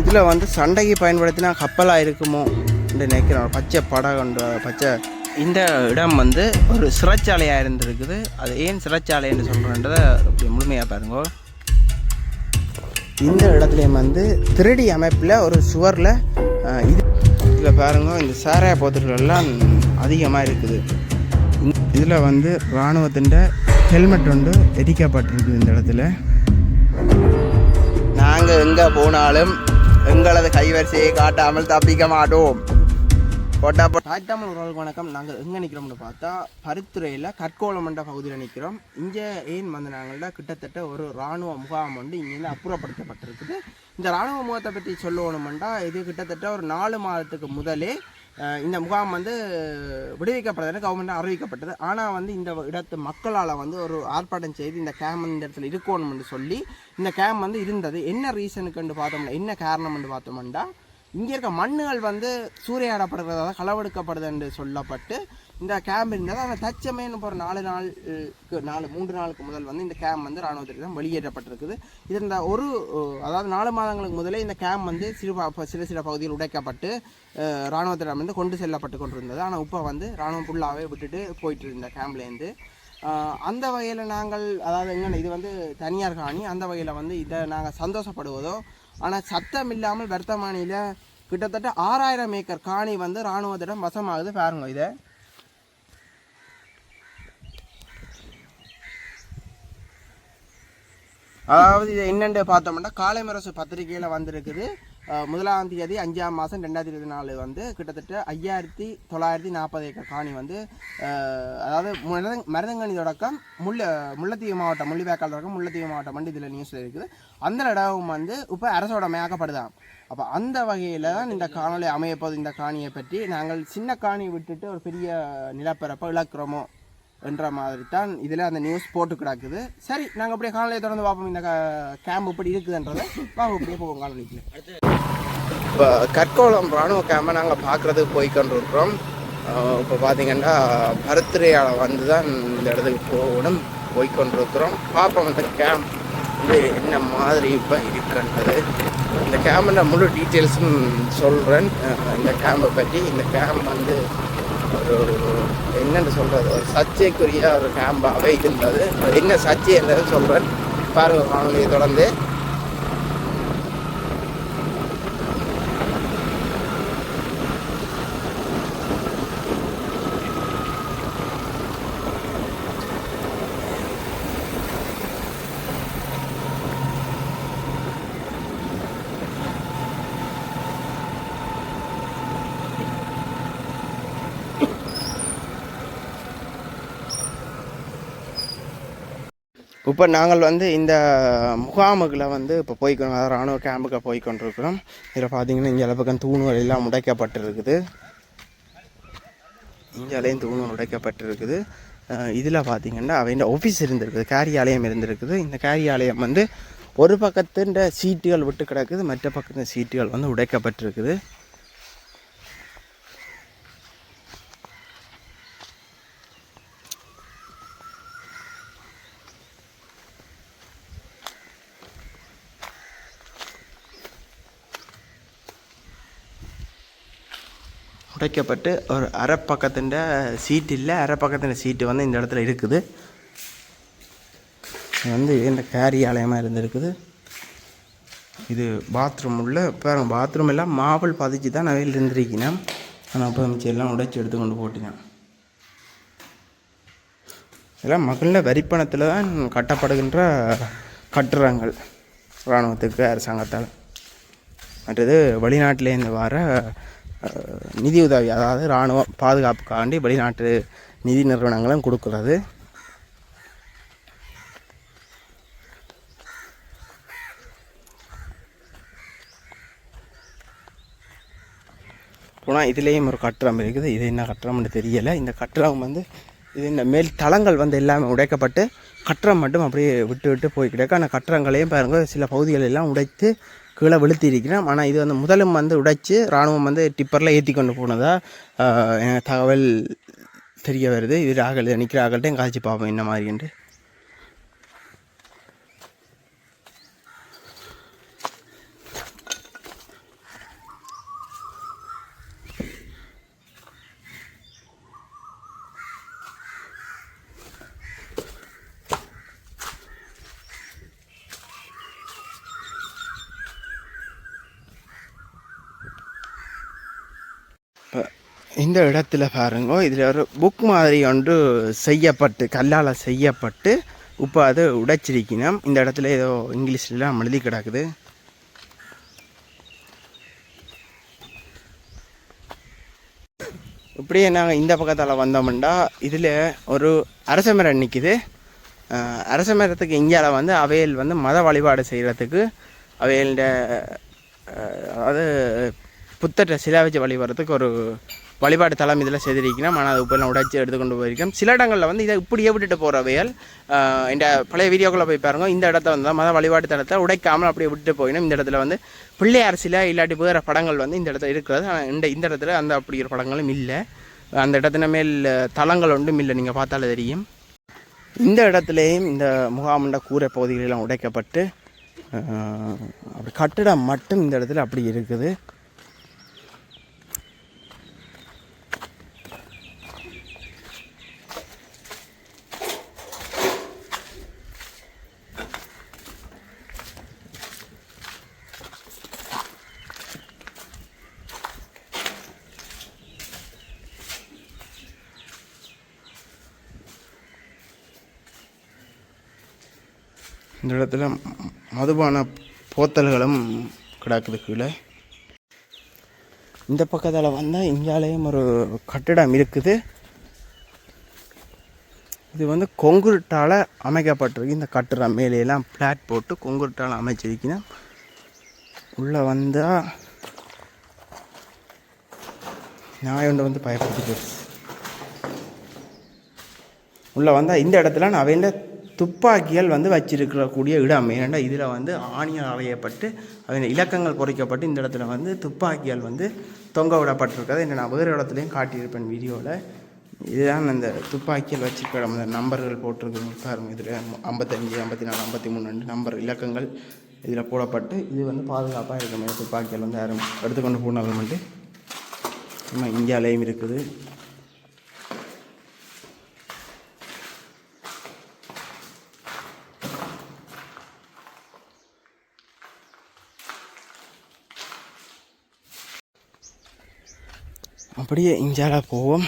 இதில் வந்து சண்டைக்கு பயன்படுத்தினா கப்பலாக இருக்குமோ என்று நினைக்கிறோம் பச்சை படகன்ற பச்சை இந்த இடம் வந்து ஒரு சிறைச்சாலையாக இருந்திருக்குது. அது ஏன் சிறைச்சாலை என்று சொல்கிறேன்றதை அப்படி முழுமையாக பாருங்க. இந்த இடத்துலையும் வந்து திருடி அமைப்பில் ஒரு சுவரில் இது இதில் பாருங்க இந்த சாராய போத்தல்கள் அதிகமாக இருக்குது. இதில் வந்து இராணுவத்தின் ஹெல்மெட் ஒன்று எரிக்கப்பட்டிருக்குது இந்த இடத்துல. நாங்கள் எங்கே போனாலும் எங்களது கைவரிசையை காட்டாமல் தப்பிக்க மாட்டோம். தாய்த்தாமல் உறவுக்கு வணக்கம். நாங்கள் எங்கே நிற்கிறோம்னு பார்த்தா பருத்துறையில் கற்கோளமண்ட பகுதியில் நிற்கிறோம் இங்கே ஏன் வந்து நாங்கள்ட கிட்டத்தட்ட ஒரு இராணுவ முகாம் வந்து இங்கேருந்து அப்புறப்படுத்தப்பட்டிருக்குது. இந்த இராணுவ முகத்தை பற்றி சொல்லணுமெண்டா இது கிட்டத்தட்ட ஒரு நாலு மாதத்துக்கு முதலே இந்த முகாம் வந்து விடுவிக்கப்பட்டதுன்னு கவர்மெண்ட் அறிவிக்கப்பட்டது. ஆனால் வந்து இந்த இடத்து மக்களால் வந்து ஒரு ஆர்ப்பாட்டம் செய்து இந்த கேம்ப் இந்த இடத்துல இருக்கணும்னு சொல்லி இந்த கேம்ப் வந்து இருந்தது. என்ன ரீசனுக்குன்னு பார்த்தோம்னா என்ன காரணம்னு பார்த்தோம்னா இங்கே இருக்க மண்ணுகள் வந்து சூறையாடப்படுறதா களவெடுக்கப்படுது என்று சொல்லப்பட்டு இந்த கேம்ப் இருந்தது ஆனால் தச்சமேன்னு போகிற நாலு நாளுக்கு நாலு மூன்று நாளுக்கு முதல் வந்து இந்த கேம்ப் வந்து இராணுவத்திடம் வெளியேற்றப்பட்டிருக்குது. இது இந்த ஒரு அதாவது நாலு மாதங்களுக்கு முதலே இந்த கேம்ப் வந்து சிறு சில சிறு சில பகுதியில் உடைக்கப்பட்டு இராணுவத்திடம் வந்து கொண்டு செல்லப்பட்டு கொண்டிருந்தது. ஆனால் இப்போ வந்து இராணுவம் ஃபுல்லாகவே விட்டுட்டு போயிட்டு இருந்த கேம்ப்லேருந்து அந்த வகையில் நாங்கள் அதாவது எங்கன்னா இது வந்து தனியார் காணி அந்த வகையில் வந்து இதை நாங்கள் சந்தோஷப்படுவதோ ஆனால் சத்தம் இல்லாமல் வர்த்தமானியில் கிட்டத்தட்ட ஆறாயிரம் ஏக்கர் காணி வந்து இராணுவத்திடம் வசமாகுது பாருங்க இதை. அதாவது இது என்னென்று பார்த்தோம்னா காலைமரசு பத்திரிகையில் வந்திருக்குது. முதலாம் தேதி அஞ்சாம் மாதம் ரெண்டாயிரத்தி இருபத்தி நாலு வந்து கிட்டத்தட்ட ஐயாயிரத்தி தொள்ளாயிரத்தி நாற்பது ஏக்கர் காணி வந்து அதாவது மருதங்கனி தொடக்கம் முள்ள முல்லைத்தீவு மாவட்டம் முள்ளிவாய்க்கால் தொடக்கம் முல்லைத்தீவு மாவட்டம் வந்து இதில் நியூஸில் இருக்குது. அந்த இடமும் வந்து இப்போ அரசோட மேக்கப்படுதான் அப்போ அந்த வகையில் தான் இந்த காணொலி அமையப்போது இந்த காணியை பற்றி நாங்கள் சின்ன காணி விட்டுட்டு ஒரு பெரிய நிலப்பரப்பை இழக்கிறோமோ என்ற மாதிரி தான் இதில் அந்த நியூஸ் போட்டு கிடக்குது. சரி நாங்கள் அப்படியே காணொலியை தொடர்ந்து பார்ப்போம். இந்த கேம்ப் இப்படி இருக்குதுன்றதை. வாங்க அப்படியே போவோம் காணொலிக்கு இப்போ கற்கோளம் இராணுவ கேம்பை நாங்கள் பார்க்குறதுக்கு போய் கொண்டிருக்கிறோம் இப்போ பார்த்தீங்கன்னா பருத்திரையால் வந்து தான் இந்த இடத்துக்கு போகணும் போய் கொண்டிருக்கிறோம் பார்ப்போம் இந்த கேம்ப் வந்து என்ன மாதிரி இப்போ இருக்கின்றது. இந்த கேம்பில் முழு டீட்டெயில்ஸும் சொல்கிறேன் இந்த கேம்பை பற்றி இந்த கேம்ப் வந்து என்னென்னு சொல்கிறது ஒரு சர்ச்சைக்குரிய ஒரு கேம்பாகவே இருந்தது. என்ன சர்ச்சை என்றதை சொல்கிறேன் பாருங்கள் வானொலியை தொடர்ந்து. இப்போ நாங்கள் வந்து இந்த முகாமுகளை வந்து இப்போ போய்க்கணும் அதாவது ராணுவ கேம்புக்கு போய் கொண்டிருக்கிறோம் இதில் பார்த்தீங்கன்னா இங்கே பக்கம் தூணுகள் எல்லாம் உடைக்கப்பட்டிருக்குது. இங்கேலையும் தூணு உடைக்கப்பட்டிருக்குது. இதில் பார்த்தீங்கன்னா அவங்க ஆஃபீஸ் இருந்திருக்குது காரியாலயம் இருந்திருக்குது. இந்த காரியாலயம் வந்து ஒரு பக்கத்துன்ற சீட்டுகள் விட்டு கிடக்குது மற்ற பக்கத்து சீட்டுகள் வந்து உடைக்கப்பட்டிருக்குது. உடைக்கப்பட்டு ஒரு அரை பக்கத்தின் சீட் இல்லை அரை பக்கத்தின் சீட்டு வந்து இந்த இடத்துல இருக்குது. இது வந்து இந்த காரியாலயமாக இருந்திருக்குது. இது பாத்ரூம் உள்ள பாருங்கள் பாத்ரூம் எல்லாம் மாவல் பதிச்சு தான் நவையில் இருந்திருக்கினேன் ஆனால் அப்போ மிச்சம் எல்லாம் உடைச்சி எடுத்து கொண்டு போட்டினேன் இதெல்லாம் மகளிர் வரிப்பணத்தில் தான் கட்டப்படுகின்ற கட்டுறங்கள் இராணுவத்துக்கு அரசாங்கத்தால். மற்றது வெளிநாட்டிலேருந்து வர நிதி உதவி அதாவது இராணுவ பாதுகாப்புக்காண்டி வெளிநாட்டு நிதி நிறுவனங்களும் கொடுக்குறது. போனால் இதுலேயும் ஒரு கட்டிடம் இருக்குது. இது என்ன கட்டிடம்னு தெரியலை. இந்த கட்டிடம் வந்து இது இந்த மேல் தளங்கள் வந்து எல்லாமே உடைக்கப்பட்டு கட்டிடம் மட்டும் அப்படியே விட்டு விட்டு போய் கிடக்கு. ஆனால் கட்டிடங்களையும் பாருங்க சில பகுதிகள் எல்லாம் உடைத்து கீழே வெளுத்தி ஆனால் இது வந்து முதலும் வந்து உடைச்சு இராணுவம் வந்து டிப்பரில் ஏற்றி கொண்டு போனதாக தகவல் தெரிய வருது. இது ஆகல் நிற்கிற ஆகள்கிட்டையும் காய்ச்சி பார்ப்போம் என்ன மாதிரின்ட்டு இந்த இடத்துல பாருங்க இதில் ஒரு புக் மாதிரி ஒன்று செய்யப்பட்டு கல்லால் செய்யப்பட்டு இப்போ அது உடைச்சிருக்கணும். இந்த இடத்துல ஏதோ இங்கிலீஷ்லாம் எழுதி கிடக்குது. இப்படியே நாங்கள் இந்த பக்கத்தால் வந்தோம்னா இதில் ஒரு அரச மரம் நிற்கிது அரச மரத்துக்கு இந்தியாவில் வந்து அவையல் வந்து மத வழிபாடு செய்கிறதுக்கு அவையல்ட அதாவது புத்தட்ட சிலை வச்சு வழிபடுறதுக்கு ஒரு வழிபாடு தளம் இதில் செய்திருக்கணும் ஆனால் அது இப்போ உடைச்சி எடுத்துக்கொண்டு போயிருக்கோம் சில இடங்களில் வந்து இதை இப்படியே விட்டுட்டு போகிற அவையல் இந்த பழைய வீடியோக்குள்ளே போய் பாருங்க. இந்த இடத்த வந்து மத வழிபாடு தளத்தை உடைக்காமல் அப்படியே விட்டுட்டு போயிடும் இந்த இடத்துல வந்து பிள்ளையார் சில இல்லாட்டி வேறு படங்கள் வந்து இந்த இடத்துல இருக்கிறது. ஆனால் இந்த இந்த இடத்துல அந்த அப்படி ஒரு படங்களும் இல்லை. அந்த இடத்துல மேல் தளங்கள் ஒன்றும் இல்லை. நீங்கள் பார்த்தாலே தெரியும். இந்த இடத்துலையும் இந்த முகாமண்ட கூரை பகுதிகளெல்லாம் உடைக்கப்பட்டு அப்படி கட்டிடம் மட்டும் இந்த இடத்துல அப்படி இருக்குது. இந்த இடத்துல ம- மதுபான போத்தல்களும் கிடக்குது கீழே. இந்த பக்கத்தில் வந்தால் இந்தியாலேயும் ஒரு கட்டிடம் இருக்குது. இது வந்து கொங்குருட்டால் அமைக்கப்பட்டிருக்கு. இந்த கட்டிடம் மேலேலாம் பிளாட் போட்டு கொங்குருட்டால் அமைச்சிருக்கணும். உள்ளே வந்தால் நான் ஒன்று வந்து பயப்படுத்திட்டு உள்ளே வந்தால் இந்த இடத்துல நான் அவன் துப்பாக்கிகள் வந்து வச்சிருக்கக்கூடிய இடம். ஏன்னா இதில் வந்து ஆணியால் அறையப்பட்டு அதன் இலக்கங்கள் பொறிக்கப்பட்டு இந்த இடத்துல வந்து துப்பாக்கிகள் வந்து தொங்க விடப்பட்டிருக்கிறது. என்ன நான் வேறு இடத்துலையும் காட்டியிருப்பேன் வீடியோவில். இதுதான் அந்த துப்பாக்கியில் வச்சிருக்கிற இடம் அந்த நம்பர்கள் போட்டிருக்கு பாருங்க இதில் ஐம்பத்தஞ்சு ஐம்பத்தி நாலு ஐம்பத்தி மூணு ரெண்டு நம்பர் இலக்கங்கள் இதில் போடப்பட்டு இது வந்து பாதுகாப்பாக இருக்க மாதிரி துப்பாக்கியில் வந்து யாரும் எடுத்துக்கொண்டு போனாலும் வந்து நம்ம இந்தியாலேயும் இருக்குது. அப்படியே இஞ்சால போவோம்.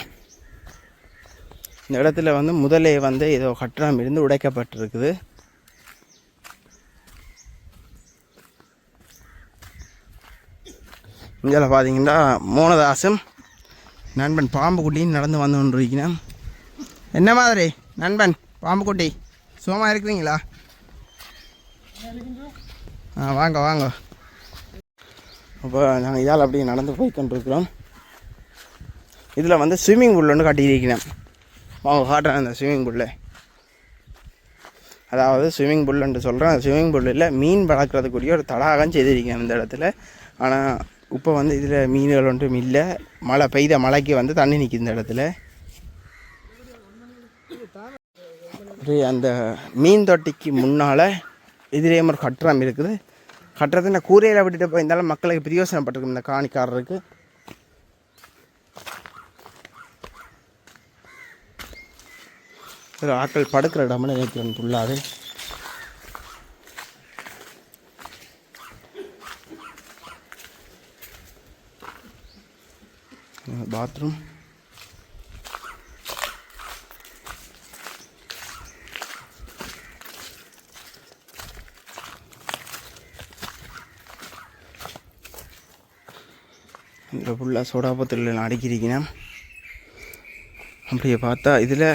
இந்த இடத்துல வந்து முதலே வந்து ஏதோ கட்டணம் இருந்து உடைக்கப்பட்டிருக்குது. இந்தியாவில் பார்த்தீங்கன்னா மோனதாசம் நண்பன் பாம்பு குட்டின்னு நடந்து வந்து கொண்டிருக்கிறேன். என்ன மாதிரி நண்பன் பாம்பு குட்டி சுகமாக இருக்கிறீங்களா? ஆ வாங்க வாங்க. அப்போ நாங்கள் இதால் அப்படியே நடந்து போய் கொண்டிருக்கிறோம். இதில் வந்து ஸ்விம்மிங் பூல் ஒன்று கட்டியிருக்கிறேன். அவங்க காட்டுறேன் அந்த ஸ்விம்மிங் பூலில் அதாவது ஸ்விம்மிங் பூல்ன்ட்டு சொல்கிறேன் அந்த ஸ்விம்மிங் பூலில் மீன் வளர்க்குறதுக்குரிய ஒரு தடாகம் செய்திருக்கேன் இந்த இடத்துல. ஆனால் இப்போ வந்து இதில் மீன்கள் ஒன்றும் இல்லை. மழை பெய்த மழைக்கு வந்து தண்ணி நிற்கும் இந்த இடத்துல. அப்படியே அந்த மீன் தொட்டிக்கு முன்னால் எதிரே ஒரு கட்டுறம் இருக்குது. கட்டுறதை நான் கூரையில் விட்டுட்டு போயிருந்தாலும் மக்களுக்கு பிரயோசனப்பட்டிருக்கும் இந்த காணிக்காரருக்கு. ஒரு ஆட்கள் படுக்கிற இடம்னு நினைக்கிறேன் ஃபுல்லாகவே பாத்ரூம் இதில் ஃபுல்லாக சோடாபத்தில் அடிக்கிறீங்கன்னா அப்படியே பார்த்தா இதில்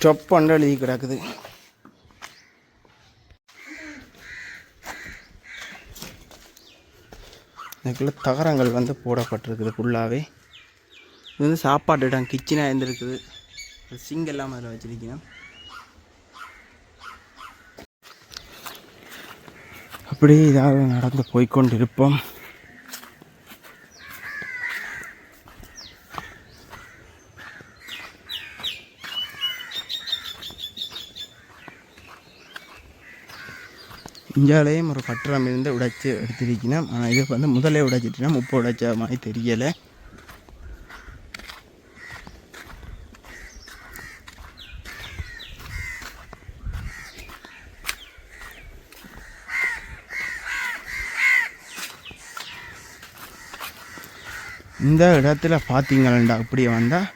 ஸ்டப் எழுதி கிடக்குது. இதுக்குள்ள தகரங்கள் வந்து போடப்பட்டிருக்குது ஃபுல்லாகவே இது வந்து சாப்பாட்டு இடம் கிச்சனாக இருந்துருக்குது. சிங் எல்லாம் அதில் வச்சிருக்கேன். அப்படியே இதாக நடந்து போய்க்கொண்டிருப்போம். இஞ்சாலையும் ஒரு கட்டடம் இருந்து உடைச்சி எடுத்திருக்கணும். ஆனால் இது வந்து முதலே உடைச்சிட்டுனா உப்பு உடைச்ச மாதிரி தெரியலை. இந்த இடத்துல பார்த்தீங்களா அப்படி வந்தால்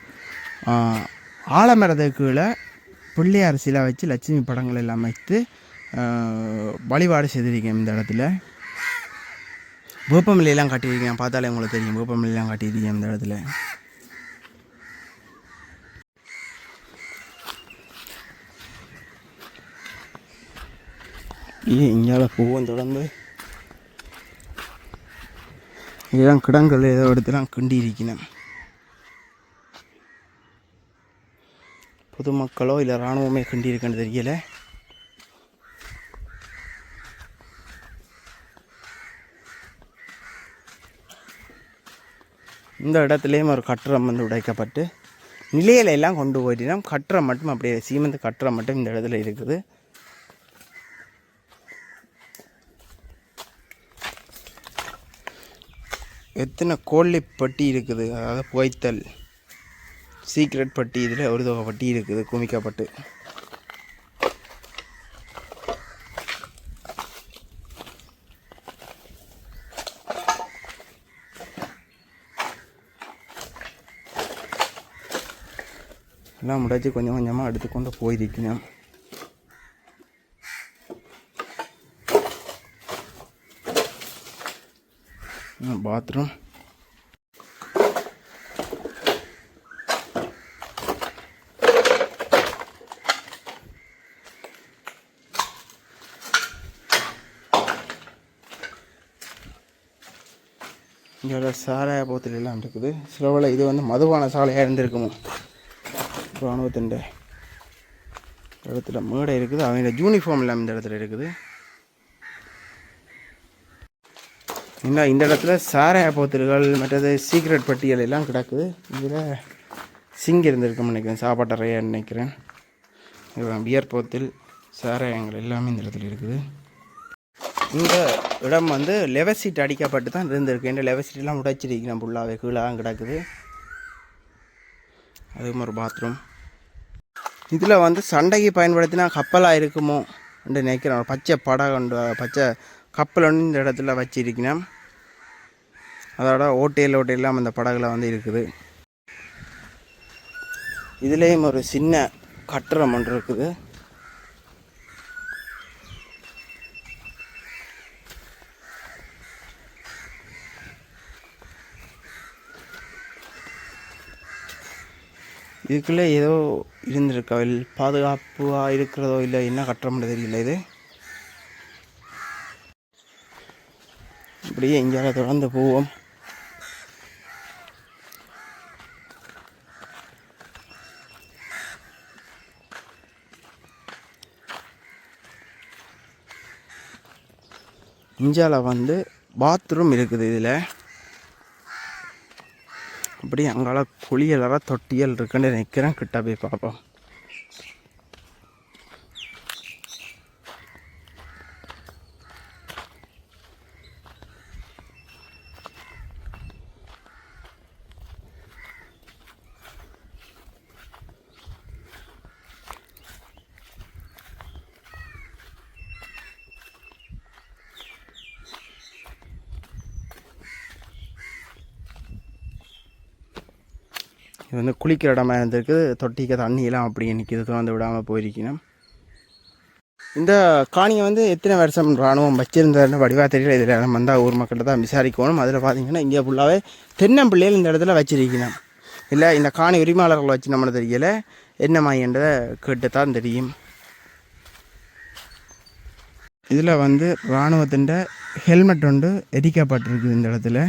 ஆலமரத்துக்குள்ளே பிள்ளையார் சிலை வச்சு லட்சுமி படங்கள் எல்லாம் வைத்து வழிபாடு செய்திருக்கேன் இந்த இடத்துல. வேப்பமில்லையெல்லாம் காட்டியிருக்கேன். பார்த்தாலே உங்களுக்கு தெரியும். வேப்பமில்லையெல்லாம் காட்டியிருக்கேன் இந்த இடத்துல. இது இங்கால பூவும் தொடர்ந்து. இதெல்லாம் கிடங்கள் ஏதோ எடுத்துலாம் கிண்டி இருக்கினேன் பொதுமக்களோ இல்லை இராணுவமே கிண்டி இருக்குன்னு தெரியலை. இந்த இடத்துலையும் ஒரு கட்டுரம் வந்து உடைக்கப்பட்டு நிலையில எல்லாம் கொண்டு போயிட்டோம் கட்டுரம் மட்டும் அப்படியே சீமந்த கட்டுரம் மட்டும் இந்த இடத்துல இருக்குது. எத்தனை கோழி பட்டி இருக்குது? அதாவது புகைத்தல் சீக்ரெட் பட்டி இதில் ஒரு தொகை பட்டி இருக்குது குமிக்கப்பட்டு எல்லாம் முடிச்சு கொஞ்சம் கொஞ்சமாக எடுத்துக்கொண்டு போயிருக்கணும். பாத்ரூம் இங்கே ஒரு சாராய போத்தல் இருக்குது. சிலவில் இது வந்து மதுபான சாலையாக இருந்திருக்குமோ? இராணுவத்தின் இடத்துல மேடை இருக்குது. அவங்க யூனிஃபார்ம் இல்லாமல் இந்த இடத்துல இருக்குது. என்ன இந்த இடத்துல சாராய போத்தில்கள் மற்றது சீக்ரெட் பட்டியல் எல்லாம் கிடக்குது. இதில் சிங் இருந்திருக்கும் நினைக்கிறேன். சாப்பாட்டறையா நினைக்கிறேன். பியர் போத்தில் சாராயங்கள் எல்லாமே இந்த இடத்துல இருக்குது. இந்த இடம் வந்து லெவசீட் அடிக்கப்பட்டு தான் இருந்திருக்கு. இந்த லெவல் உடைச்சிருக்கிறேன். ஃபுல்லாகவே கீழே தான் கிடக்குது. அதுவும் ஒரு பாத்ரூம் இதில் வந்து சண்டைக்கு பயன்படுத்தினா கப்பலாக இருக்குமோ என்று நினைக்கிறேன். பச்சை படம் கொண்டு பச்சை கப்பல் ஒன்று இந்த இடத்துல வச்சிருக்கணும் அதோட ஓட்டையில் ஓட்டையெல்லாம் அந்த படகுல வந்து இருக்குது. இதுலேயும் ஒரு சின்ன கட்டடம் ஒன்று இருக்குது. இதுக்குள்ளே ஏதோ இருந்திருக்கா? இல்லை பாதுகாப்பாக இருக்கிறதோ இல்லை என்ன கட்டுறோம்னு தெரியல இது. இப்படியே எங்கேயாவது தொடர்ந்து போவோம். இந்தியாவில் வந்து பாத்ரூம் இருக்குது இதில். அப்படி அங்கால குளியலற தொட்டியல் இருக்குன்னு நிற்கிறேன் கிட்ட போய் பார்ப்போம். இது வந்து குளிக்கிற இடமா இருந்திருக்கு. தொட்டிக்க தண்ணியெல்லாம் அப்படியே நிற்கிது திறந்து விடாமல் போயிருக்கணும். இந்த காணியை வந்து எத்தனை வருஷம் இராணுவம் வச்சிருந்தாருன்னு வடிவா தெரியல. இதில் நம்ம வந்தால் ஊர் மக்கள்கிட்ட தான் விசாரிக்கணும். அதில் பார்த்தீங்கன்னா இங்கே ஃபுல்லாகவே தென்னம்பிள்ளைகள் இந்த இடத்துல வச்சிருக்கணும். இல்லை இந்த காணி உரிமையாளர்கள் வச்சு நம்மளை தெரியல. என்ன கேட்டு தான் தெரியும். இதில் வந்து இராணுவத்தின் ஹெல்மெட் ஒன்று எரிக்கப்பட்டிருக்குது இந்த இடத்துல.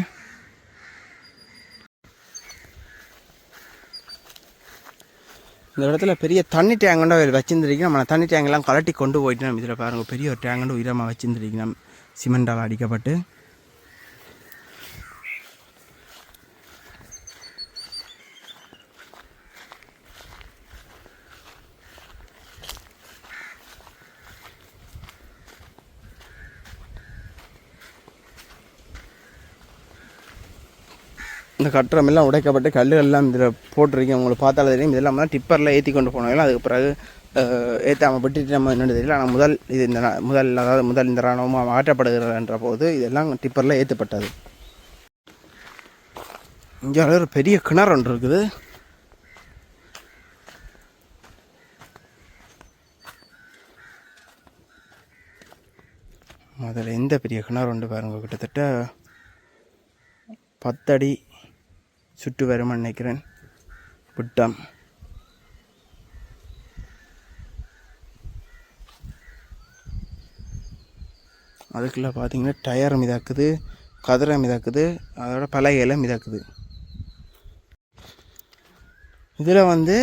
இந்த இடத்துல பெரிய தண்ணி டேங்கண்டோ வச்சிருந்துருக்கு நம்ம தண்ணி டேங்கெல்லாம் கலட்டி கொண்டு போயிட்டு நம்ம இதில் பாருங்கள் பெரிய ஒரு டேங்கண்டு உயரமாக வச்சிருந்துருக்கு சிமெண்டால் அடிக்கப்பட்டு. இந்த கட்டுறம் எல்லாம் உடைக்கப்பட்டு கல்லுகள் எல்லாம் இதில் போட்டிருக்கேன் உங்களுக்கு பார்த்தாலே தெரியும். இதெல்லாம் தான் டிப்பரில் ஏற்றி கொண்டு போனாங்க அதுக்கு பிறகு ஏற்றாமல் விட்டுட்டு நம்ம என்னென்னு தெரியல. ஆனால் முதல் இது இந்த முதல் அதாவது முதல் இந்த ராணுவம் மாற்றப்படுகிறன்ற போது இதெல்லாம் டிப்பரில் ஏற்றப்பட்டது இங்கே ஒரு பெரிய கிணறு ஒன்று இருக்குது. அதில் எந்த பெரிய கிணறு உண்டு பாருங்கள் கிட்டத்தட்ட பத்தடி சுட்டு வரும்னு நினைக்கிறேன். விட்டம். அதுக்குள்ளே பார்த்தீங்கன்னா டயர் மிதாக்குது கதிரை மிதாக்குது அதோட பழைய இலை மிதாக்குது. இதில் வந்து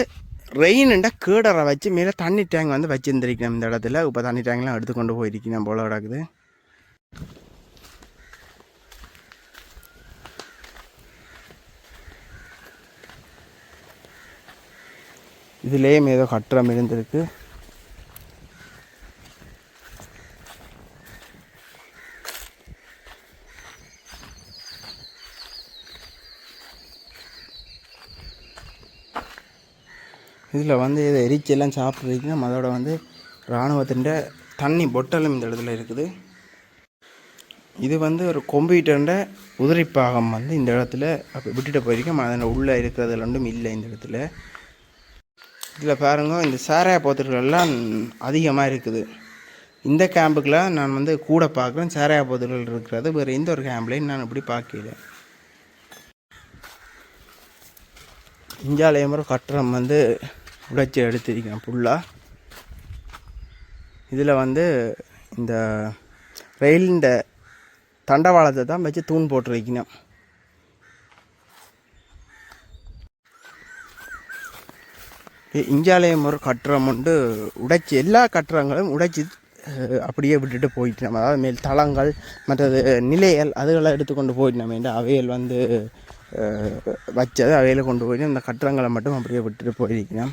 ரெயின்ண்டா கீடரை வச்சு மேலே தண்ணி டேங்க் வந்து வச்சுருந்துருக்கணும் இந்த இடத்துல. இப்போ தண்ணி டேங்க்லாம் எடுத்து கொண்டு போயிருக்கணும் போல கிடக்குது. இதுலேயும் ஏதோ கட்டுறம் இருந்திருக்கு இதில் வந்து இதை எரிச்செல்லாம் சாப்பிட்றதுக்கு அதோட வந்து இராணுவத்தின் தண்ணி பொட்டலும் இந்த இடத்துல இருக்குது. இது வந்து ஒரு கம்ப்யூட்டர்ன்ற உதிரிப்பாகம் வந்து இந்த இடத்துல அப்போ விட்டுட்டு போயிருக்கேன். அதில் உள்ளே இருக்கிறது ரெண்டும் இல்லை இந்த இடத்துல. இதில் பாருங்க இந்த சாராய போத்தல்கள்லாம் அதிகமாக இருக்குது. இந்த கேம்புக்கெலாம் நான் வந்து கூட பார்க்குறேன் சாராய போத்தல்கள் இருக்கிறது. வேறு எந்த ஒரு கேம்ப்லையும் நான் இப்படி பார்க்கல. இஞ்சாலயம் முறை கட்டடம் வந்து உடைச்சி எடுத்திருக்கேன் ஃபுல்லாக இதில் வந்து இந்த ரயிலின் தண்டவாளத்தை தான் வச்சு தூண் போட்டிருக்கணும். இஞ்சாலயம் ஒரு கட்டுறம் உண்டு. உடைச்சி எல்லா கட்டுறங்களும் உடைச்சி அப்படியே விட்டுட்டு போயிட்டு நம்ம அதாவது மேல் தளங்கள் மற்றது நிலைகள் அதுகளை எடுத்துக்கொண்டு போயிட்டு நம்ம என்று அவையல் வந்து வச்சது அவையில் கொண்டு போயிட்டு அந்த கட்டுறங்களை மட்டும் அப்படியே விட்டுட்டு போயிருக்கணும்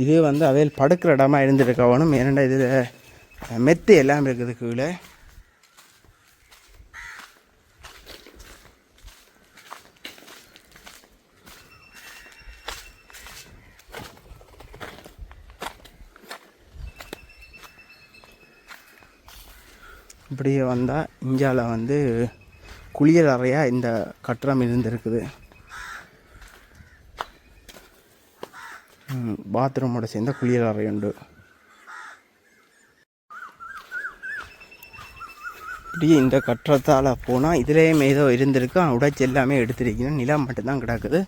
இது வந்து அவையில் படுக்கிற இடமா இருந்திருக்கவனும் ஏனண்டா இதில் மெத்து எல்லாம் இருக்குது கீழே. இப்படியே வந்தால் இந்தியாவில் வந்து குளியல் அறையாக இந்த கட்டடம் இருந்திருக்குது. பாத்ரூமோட சேர்ந்த குளியல் அறை உண்டு. இப்படியே இந்த கட்டடத்தால் போனால் இதுலேயும் ஏதோ இருந்திருக்கு. உடைச்சி எல்லாமே எடுத்திருக்கணும் நிலம் மட்டும்தான் கிடக்குது.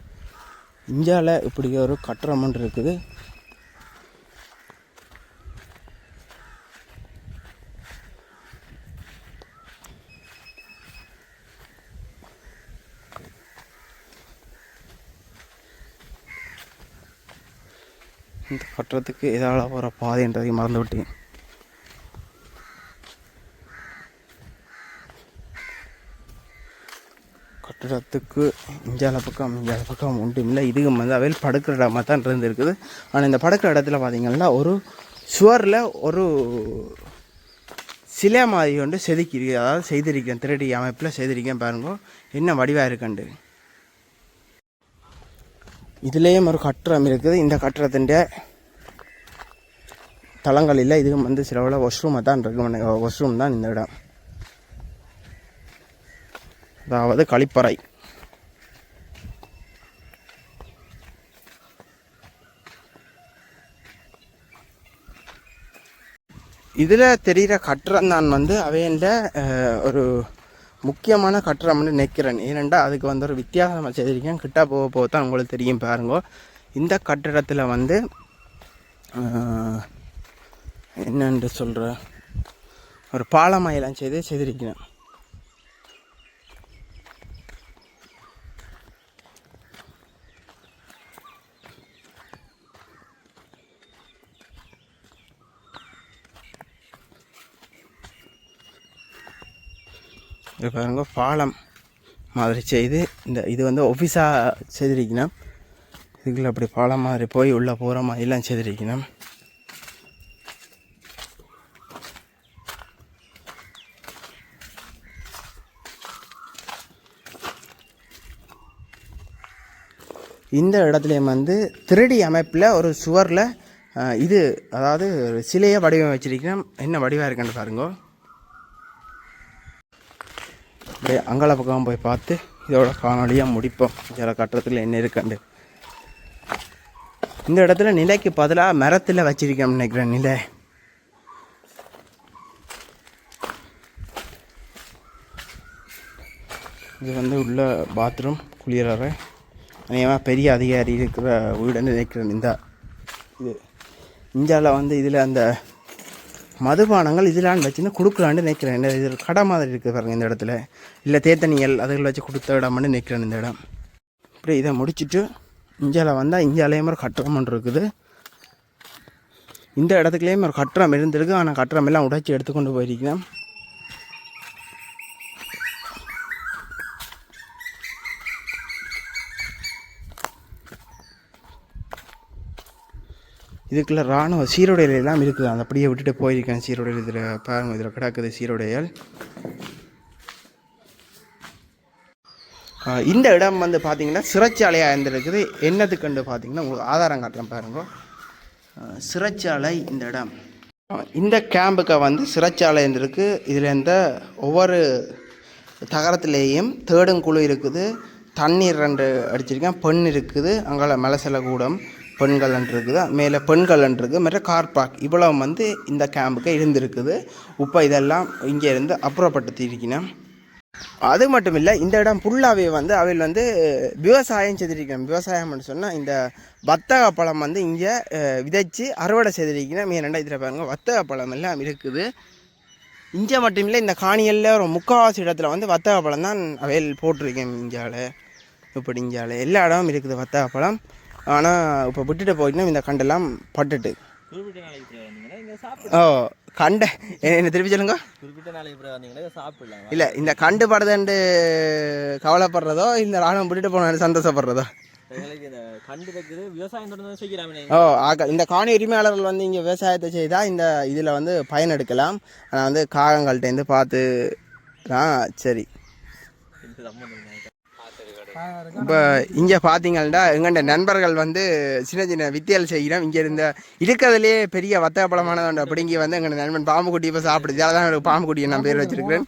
இந்தியாவில் இப்படி ஒரு கட்டடம் ஒன்று இருக்குது. இந்த கட்டடத்துக்கு எதால் போகிற பாதைன்றதையும் மறந்து விட்டேன். கட்டடத்துக்கு இஞ்சால பக்கம் இஞ்சால பக்கம் ஒன்றும் இல்லை. இதுக்கு வந்து அவையில் படுக்கிற இடமாக தான் இருந்திருக்குது. ஆனால் இந்த படுக்கிற இடத்துல பார்த்திங்கன்னா ஒரு சுவரில் ஒரு சிலை மாதிரி கொண்டு செதுக்கி அதாவது செய்திருக்கேன் திருடி அமைப்பில் செய்திருக்கேன் பாருங்க. என்ன வடிவாக இருக்குண்டு இதுலேயும் ஒரு கட்டுரம் இருக்குது. இந்த கட்டடத்தின் தளங்கள் இல்லை இதுவும் வந்து சிலவில் ஒஷ்ரூமை தான் இருக்கு. வாஷ்ரூம் தான் இந்த இடம். அதாவது கழிப்பறை. இதில் தெரிகிற கட்டடம் தான் வந்து அவையண்ட ஒரு முக்கியமான கட்டடம்னு நிற்கிறேன் ஏனெண்டா அதுக்கு வந்து ஒரு வித்தியாசமாக செய்திருக்கேன். கிட்ட போக போக தான் உங்களுக்கு தெரியும் பாருங்க. இந்த கட்டிடத்தில் வந்து என்னென்று சொல்கிற ஒரு பாலமாயெல்லாம் செய்து செய்திருக்கிறேன். இது பாருங்க பாலம் மாதிரி செய்து இந்த இது வந்து ஒஃபீஸாக செய்திருக்கணும். இதுக்குள்ள அப்படி பாலம் மாதிரி போய் உள்ளே போகிற மாதிரிலாம் செய்திருக்கணும். இந்த இடத்துலையும் வந்து திருடி அமைப்பில் ஒரு சுவரில் இது அதாவது ஒரு சிலையை வடிவம் வச்சிருக்கிறேன் என்ன வடிவாக இருக்குன்னு பாருங்க. அப்படியே அங்கள பக்கம் போய் பார்த்து இதோட காணொலியாக முடிப்போம். சில கட்டத்தில் என்ன இருக்குண்டு இந்த இடத்துல நிலைக்கு பதிலாக மரத்தில் வச்சிருக்கேன் நினைக்கிறேன் நிலை. இது வந்து உள்ள பாத்ரூம் குளியலறை அநேகமாக பெரிய அதிகாரி இருக்கிற வீடுன்னு நினைக்கிறேன் இந்த. இது இந்தியாவில் வந்து இதில் அந்த மதுபானங்கள் இதெல்லாம் வச்சுன்னு கொடுக்கலான்னு நினைக்கிறேன். இந்த இது கடை மாதிரி இருக்குது பாருங்கள் இந்த இடத்துல. இல்லை தேத்தனியல் அதுகள் வச்சு கொடுத்த இடம்னு நினைக்கிறேன் இந்த இடம். இப்படி இதை முடிச்சுட்டு இந்தியாவில் வந்தால் இந்தியாலேயும் ஒரு கட்டடம் இருக்குது. இந்த இடத்துக்குலேயும் ஒரு கட்டுறம் இருந்திருக்கு. ஆனால் கட்டுறம் எல்லாம் உடைச்சி எடுத்துக்கொண்டு போயிருக்கிறேன். இதுக்குள்ள இராணுவ சீருடைகள் எல்லாம் இருக்குது. அந்த அப்படியே விட்டுட்டு போயிருக்கேன். சீருடையில் இதில் பாருங்க இதில் கிடக்குது சீருடையல் இந்த இடம் வந்து பார்த்தீங்கன்னா சிறைச்சாலையாக இருந்திருக்குது. என்னத்துக்குண்டு பார்த்தீங்கன்னா உங்களுக்கு ஆதாரம் காட்டுறேன் பாருங்க. சிறைச்சாலை இந்த இடம். இந்த கேம்புக்கு வந்து சிறைச்சாலை இருந்திருக்கு. இதில் இந்த ஒவ்வொரு தகரத்துலேயும் தேடும் குழு இருக்குது. தண்ணீர் ரெண்டு அடிச்சிருக்கேன். பெண் இருக்குது. அங்கே மலசல கூடம் பெண்கள் இருக்குது மேலே பெண்கள் இருக்குது மற்ற கார் பார்க் இவ்வளவு வந்து இந்த கேம்புக்கு இருந்திருக்குது. இப்போ இதெல்லாம் இங்கே இருந்து அது மட்டும் இல்லை இந்த இடம் ஃபுல்லாகவே வந்து அவையில் வந்து விவசாயம் செய்திருக்கிறோம் விவசாயம்னு சொன்னால் இந்த வத்தக பழம் வந்து இங்கே விதைச்சி விதைச்சு அறுவடை செய்திருக்கிறோம் மீன் இதில் பாருங்கள் வத்தக பழம் எல்லாம் இருக்குது. இங்கே மட்டும் இல்லை இந்த காணிகளில் ஒரு முக்கால்வாசி இடத்துல வந்து வத்தக பழம் தான் அவையில் போட்டிருக்கேன் இந்தியாவில் இப்படி இந்தியாவில் எல்லா இடமும் இருக்குது வத்தக பழம். ஆனால் இப்போ விட்டுட்டு போயிட்டுனா இந்த கண்டெல்லாம் பட்டுட்டு. ஓ கண்டை. என்ன திருப்பி சொல்லுங்க? இல்லை இந்த கண்டு படுதுண்டு கவலைப்படுறதோ இந்த ராணுவம் விட்டுட்டு போன சந்தோஷப்படுறதோ? ஓ ஆக்க இந்த காணி உரிமையாளர்கள் வந்து இங்கே விவசாயத்தை செய்தால் இந்த இதில் வந்து பயன் எடுக்கலாம் ஆனால் வந்து காகங்கள்ட்டேருந்து பார்த்து தான் சரி. இப்போ இங்கே பார்த்தீங்கன்னா எங்கள்ட நண்பர்கள் வந்து சின்ன சின்ன வித்தியல் செய்கிறோம். இங்கே இருந்த இருக்கிறதுலே பெரிய வத்த பழமானது அப்படிங்கி வந்து எங்கள் நண்பன் பாம்பு குட்டி இப்போ சாப்பிடுது. அதில் தான் எனக்கு பாம்பு குட்டியை நான் பேர் வச்சிருக்கிறேன்.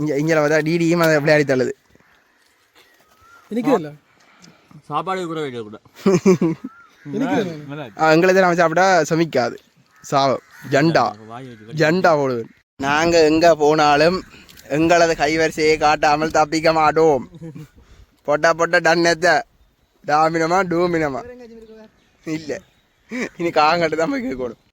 இங்கே இங்கே பார்த்தா டிடியும் அதை விளையாடி தள்ளுது. சாப்பாடு கூட வைக்க கூட. எங்களை நம்ம சாப்பிட்டா சமிக்காது. சாவம் ஜண்டா. ஜண்டா போடுவேன். நாங்கள் எங்கே போனாலும் எங்களது கைவரிசையை காட்டாமல் தப்பிக்க மாட்டோம். பொட்டா பொட்ட டன்னத்தை டாமினமா டூமினமா இல்லை இனி காங்கட்டு தான் போய் கேட்கணும்